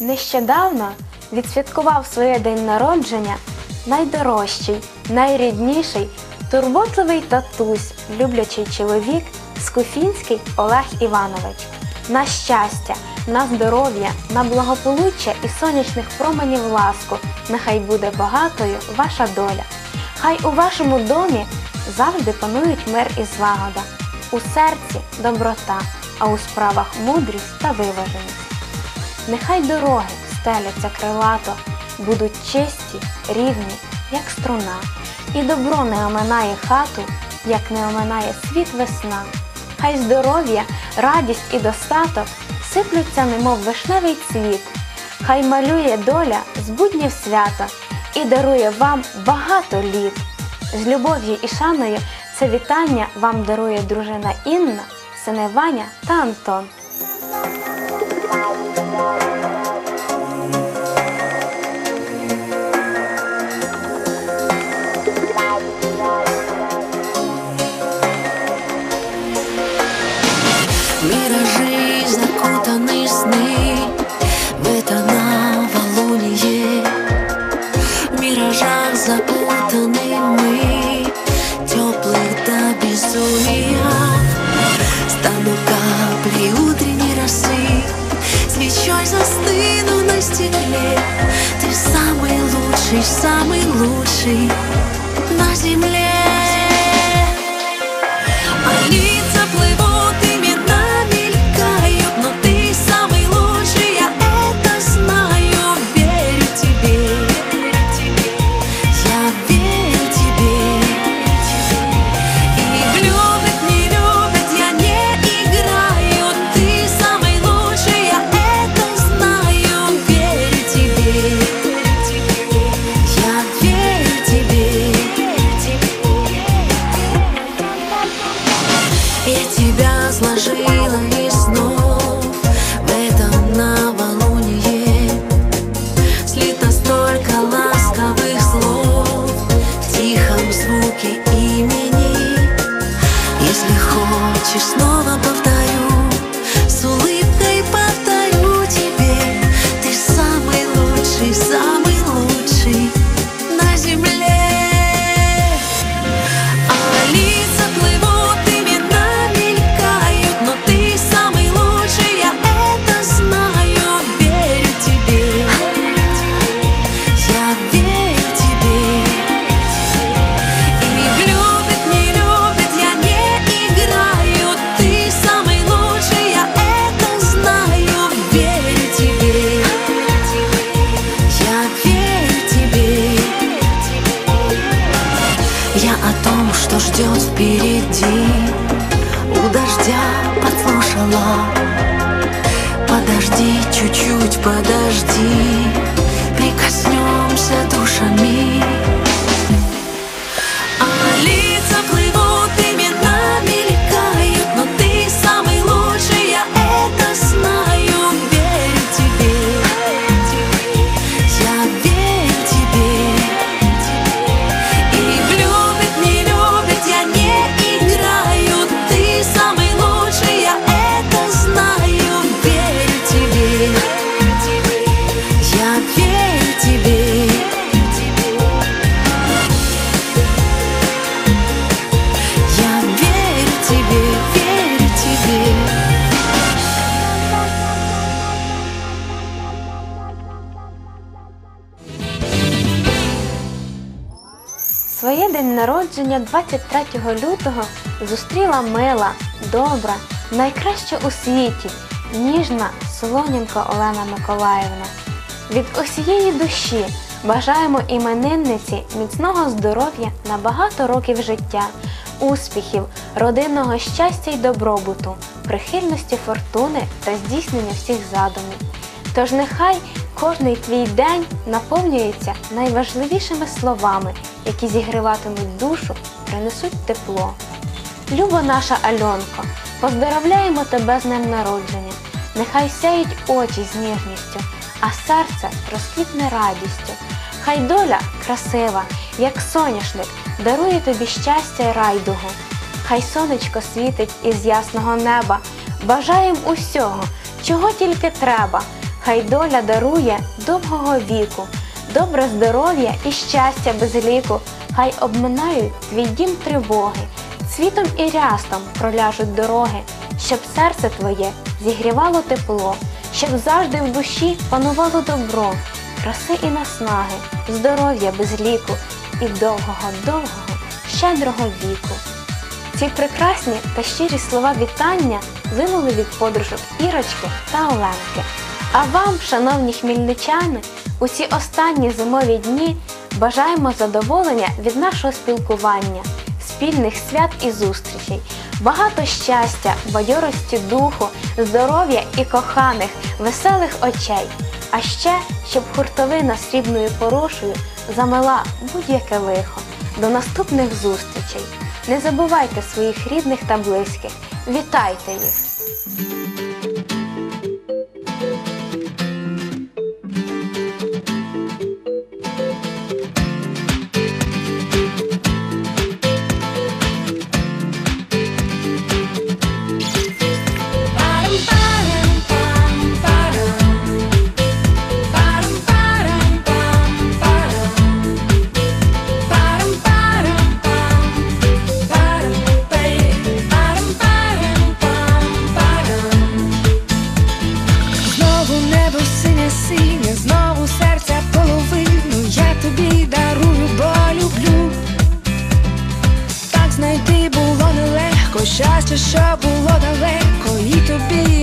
Нещодавно відсвяткував своє день народження найдорожчий, найрідніший, турботливий татусь, люблячий чоловік Скуфінський Олег Іванович. На щастя, на здоров'я, на благополуччя і сонячних променів ласку. Нехай буде багатою ваша доля. Хай у вашому домі завжди панують мир і злагода. У серці доброта, а у справах мудрість та виваженість. Нехай дороги стеляться крилато, будуть чисті, рівні, як струна, і добро не оминає хату, як не оминає світ весна. Хай здоров'я, радість і достаток сиплються, немов вишневий цвіт. Хай малює доля з буднів свято і дарує вам багато літ. З любов'ю і шаною це вітання вам дарує дружина Інна, сини Ваня та Антон. Ты самый лучший, самый лучший на земле Тебя что ждет впереди. У дождя подслушала. Подожди, чуть-чуть подожди. Прикоснемся душами Своє день народження 23 лютого зустріла мила, добра, найкраща у світі, ніжна Солоненко Олена Миколаївна. Від усієї душі бажаємо іменинниці міцного здоров'я на багато років життя, успіхів, родинного щастя й добробуту, прихильності фортуни та здійснення всіх задумів. Тож нехай кожний твій день наповнюється найважливішими словами, які зігріватимуть душу, принесуть тепло. Любо наша Альонко, поздоровляємо тебе з днем народження. Нехай сяють очі з ніжністю, а серце розквітне радістю. Хай доля красива, як соняшник, дарує тобі щастя й райдугу. Хай сонечко світить із ясного неба. Бажаєм усього, чого тільки треба. Хай доля дарує довгого віку, добре здоров'я і щастя без ліку, хай обминають твій дім тривоги, цвітом і рястом проляжуть дороги, щоб серце твоє зігрівало тепло, щоб завжди в душі панувало добро, краси і наснаги, здоров'я без ліку і довгого, довгого, щедрого віку. Ці прекрасні та щирі слова вітання линули від подружок Ірочки та Оленки. А вам, шановні хмільничани, у ці останні зимові дні бажаємо задоволення від нашого спілкування, спільних свят і зустрічей, багато щастя, бадьорості духу, здоров'я і коханих, веселих очей. А ще, щоб хуртовина срібною порошою замила будь-яке лихо. До наступних зустрічей! Не забувайте своїх рідних та близьких. Вітайте їх! синє, знову серця половину, я тобі дарую, бо люблю. Так знайти було нелегко, щастя, що було далеко, і тобі.